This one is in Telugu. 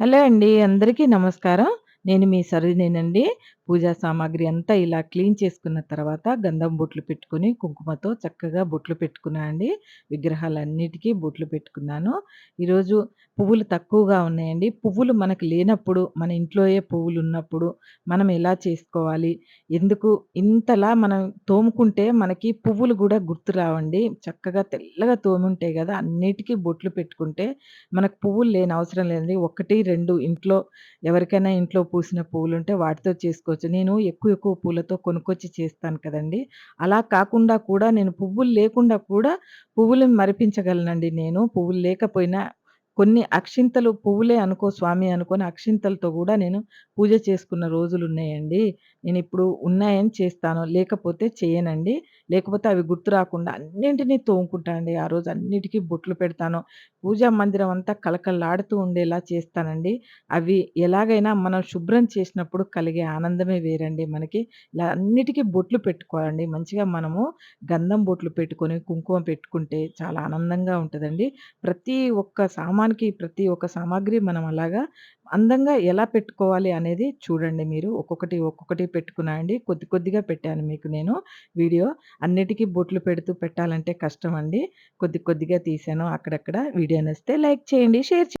హలో అండి. అందరికీ నమస్కారం. నేను మీ సరోజినినండి. పూజా సామాగ్రి అంతా ఇలా క్లీన్ చేసుకున్న తర్వాత గంధం బొట్లు పెట్టుకుని కుంకుమతో చక్కగా బొట్లు పెట్టుకున్నాను అండి. విగ్రహాలన్నిటికీ బొట్లు పెట్టుకున్నాను. ఈరోజు పువ్వులు తక్కువగా ఉన్నాయండి. పువ్వులు మనకు లేనప్పుడు, మన ఇంట్లోయే పువ్వులు ఉన్నప్పుడు మనం ఎలా చేసుకోవాలి? ఎందుకు ఇంతలా మనం తోముకుంటే మనకి పువ్వులు కూడా గుర్తు రావండి. చక్కగా తెల్లగా తోముంటాయి కదా అన్నిటికీ బొట్లు పెట్టుకుంటే మనకు పువ్వులు లేని అవసరం లేదండి. 1, 2 ఇంట్లో ఎవరికైనా ఇంట్లో పూసిన పువ్వులు ఉంటే వాటితో చేసుకోవచ్చు. నేను ఎక్కువ ఎక్కువ పూలతో కొనుక్కొచ్చి చేస్తాను కదండీ! అలా కాకుండా కూడా నేను పువ్వులు లేకుండా కూడా పువ్వులను మరిపించగలనండి నేను. పువ్వులు లేకపోయినా కొన్ని అక్షింతలు పువ్వులే అనుకో స్వామి అనుకొని అక్షింతలతో కూడా నేను పూజ చేసుకున్న రోజులు ఉన్నాయండి నేను ఇప్పుడు ఉన్నాయని చేస్తాను. లేకపోతే చేయనండి. లేకపోతే అవి గుర్తు రాకుండా అన్నింటిని తోముకుంటానండి ఆ రోజు అన్నిటికీ బొట్లు పెడతాను. పూజా మందిరం అంతా కళకళలాడుతూ ఉండేలా చేస్తానండి. అవి ఎలాగైనా మనం శుభ్రం చేసినప్పుడు కలిగే ఆనందమే వేరండి మనకి. ఇలా అన్నిటికీ బొట్లు పెట్టుకోవాలండి. మంచిగా మనము గంధం బొట్లు పెట్టుకొని, కుంకుమ పెట్టుకుంటే చాలా ఆనందంగా ఉంటుందండి ప్రతి ఒక్క సామానికి, ప్రతి ఒక్క సామాగ్రి మనం అలాగా అందంగా ఎలా పెట్టుకోవాలి అనేది చూడండి మీరు. ఒక్కొక్కటి, ఒక్కొక్కటి పెట్టుకున్నాండి కొద్ది కొద్దిగా పెట్టాను మీకు నేను వీడియో. అన్నిటికీ బొట్లు పెడుతూ పెట్టాలంటే కష్టం అండి కొద్ది కొద్దిగా తీశాను అక్కడక్కడ. వీడియో నచ్చితే లైక్ చేయండి, షేర్ చేయండి